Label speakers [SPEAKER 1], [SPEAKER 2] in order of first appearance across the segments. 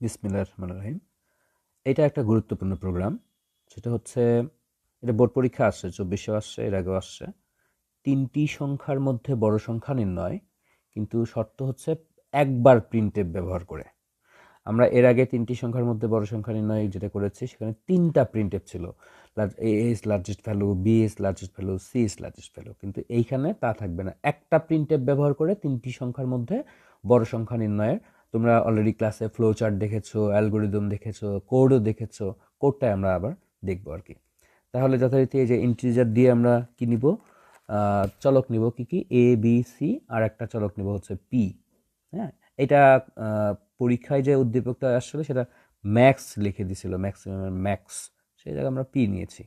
[SPEAKER 1] বিসমিল্লাহ রহমান রহিম। এটা একটা গুরুত্বপূর্ণ প্রোগ্রাম। সেটা হচ্ছে, এটা বোর্ড পরীক্ষা আসছে চব্বিশেও আসছে, এর আগেও আসছে। তিনটি সংখ্যার মধ্যে বড় সংখ্যা নির্ণয়, কিন্তু শর্ত হচ্ছে একবার প্রিন্টেপ ব্যবহার করে। আমরা এর আগে তিনটি সংখ্যার মধ্যে বড় সংখ্যা নির্ণয় যেটা করেছি, সেখানে তিনটা প্রিন্টেপ ছিল। A is largest value B is largest value C is largest value কিন্তু এইখানে তা থাকবে না। একটা প্রিন্টেপ ব্যবহার করে তিনটি সংখ্যার মধ্যে বড় সংখ্যা নির্ণয়ের তোমরা অলরেডি ক্লাসে ফ্লো চার্ট দেখেছ অ্যালগোরিদম দেখেছ কোডও দেখেছ কোডটাই আমরা আবার দেখব আর কি। তাহলে যথারীতি এই যে ইন্টিজার দিয়ে আমরা কি নিব? চলক নিব কি কি? এ বি সি আর একটা চলক নিব হচ্ছে পি হ্যাঁ? এটা পরীক্ষায় যে উদ্দীপকটা আসলে সেটা ম্যাক্স লিখে দিছিল ম্যাক্সিমাম ম্যাক্স সেই জায়গায় আমরা পি নিয়েছি।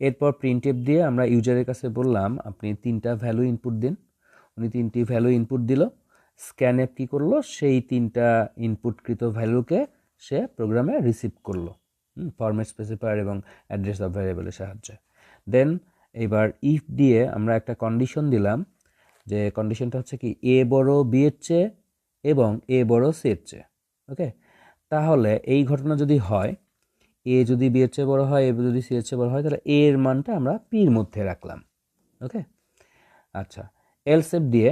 [SPEAKER 1] এরপর প্রিন্টেপ দিয়ে আমরা ইউজারের কাছে বললাম, আপনি তিনটা ভ্যালু ইনপুট দিন। উনি তিনটি ভ্যালু ইনপুট দিল। স্ক্যান কী করল? সেই তিনটা ইনপুটকৃত ভ্যালুকে সে প্রোগ্রামে রিসিভ করল। ফরম্যাট স্পেসিফায়ার এবং অ্যাড্রেস অফ ভ্যারিয়েবলের সাহায্যে। দেন এবার ইফ দিয়ে আমরা একটা কন্ডিশন দিলাম যে কন্ডিশনটা হচ্ছে কি এ বড় বি এর চেয়ে এবং এ বড় সি এর চেয়ে। ওকে তাহলে এই ঘটনা যদি হয় এ যদি বি এর চেয়ে বড় হয় এ যদি সি এর চেয়ে বড় হয়, তাহলে এ এর মানটা আমরা পির মধ্যে রাখলাম। ওকে আচ্ছা এলসেপ দিয়ে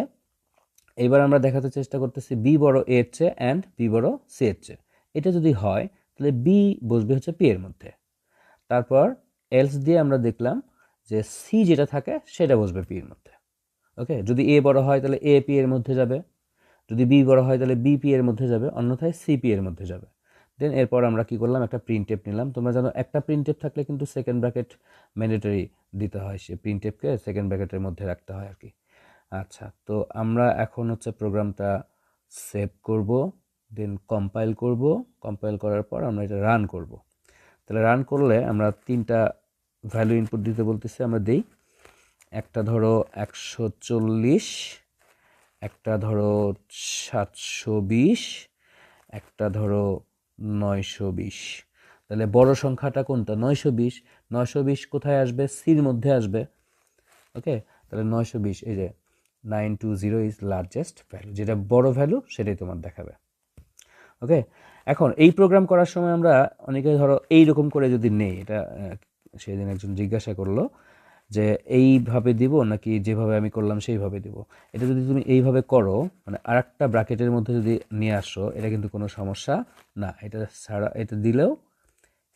[SPEAKER 1] এবার আমরা দেখাতে চেষ্টা করতেছি বি বড় এর চেয়ে অ্যান্ড বি বড় সি এর চেয়ে। এটা যদি হয়, তাহলে বি বসবে হচ্ছে পি এর মধ্যে। তারপর এলস দিয়ে আমরা দেখলাম যে সি যেটা থাকে, সেটা বসবে পি এর মধ্যে। ওকে যদি এ বড় হয়, তাহলে এ পি এর মধ্যে যাবে। যদি বি বড় হয়, তাহলে বি পি এর মধ্যে যাবে, অন্যথায় সিপি এর মধ্যে যাবে। দেন এরপর আমরা কি করলাম? একটা প্রিন্ট টেপ নিলাম। তোমরা জানো, একটা প্রিন্ট টেপ থাকলে কিন্তু সেকেন্ড ব্র্যাকেট ম্যান্ডেটরি দিতে হয় সে প্রিন্ট টেপকে সেকেন্ড ব্র্যাকেটের মধ্যে রাখতে হয় আর কি। আচ্ছা তো আমরা এখন হচ্ছে প্রোগ্রামটা সেভ করব, দেন কম্পাইল করব। কম্পাইল করার পর আমরা এটা রান করব। তাহলে রান করলে আমরা তিনটা ভ্যালু ইনপুট দিতে বলতেছি, আমরা দিই। একটা ধরো একশো চল্লিশ, একটা ধরো সাতশো বিশ, একটা ধরো নয়শো বিশ। তাহলে বড় সংখ্যাটা কোনটা? নয়শো বিশ। নয়শো বিশ কোথায় আসবে? সির মধ্যে আসবে। ওকে? তাহলে নয়শো বিশ, এই যে nine two zero is largest value যেটা বড় ভ্যালু সেটাই তোমার দেখাবে। ওকে এখন, এই প্রোগ্রাম করার সময় আমরা অনেকে ধরো এইরকম করে যদি নেই, এটা সেদিন একজন জিজ্ঞাসা করল যে, এইভাবে দিব নাকি যেভাবে আমি করলাম সেইভাবে দিব? এটা যদি তুমি এইভাবে করো মানে আর একটা ব্র্যাকেটের মধ্যে যদি নিয়ে আসো, এটা কিন্তু কোনো সমস্যা না। এটা ছাড়া, এটা দিলেও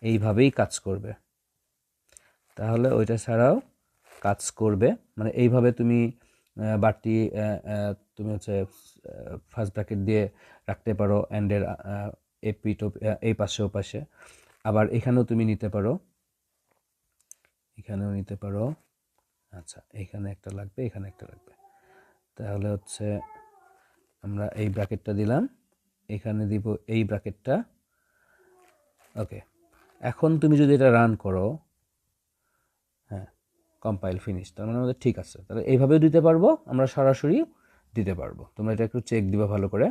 [SPEAKER 1] এইভাবেই কাজ করবে। তাহলে ওইটা ছাড়াও কাজ করবে। মানে এইভাবে তুমি বাড়তি তুমি হচ্ছে ফার্স্ট ব্র্যাকেট দিয়ে রাখতে পারো অ্যান্ডের এপি টো এই পাশে, ও পাশে। আবার এখানেও তুমি নিতে পারো। এখানেও নিতে পারো। আচ্ছা এখানে একটা লাগবে, এখানে একটা লাগবে। তাহলে হচ্ছে আমরা এই ব্র্যাকেটটা দিলাম। এখানে দিব এই ব্র্যাকেটটা ওকে এখন তুমি যদি এটা রান করো কম্পাইল ফিনিশ তার মানে আমাদের ঠিক আছে। তাহলে এইভাবেও দিতে পারব, আমরা সরাসরি দিতে পারব। তোমরা এটা একটু চেক দিবা ভালো করে।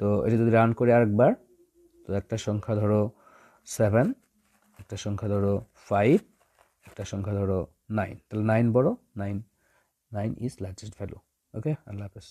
[SPEAKER 1] তো এটা যদি রান করে আরেকবার, তো একটা সংখ্যা ধরো সেভেন একটা সংখ্যা ধরো ফাইভ একটা সংখ্যা ধরো নাইন তাহলে নাইন বড় nine nine is largest value okay আল্লাহ হাফেজ।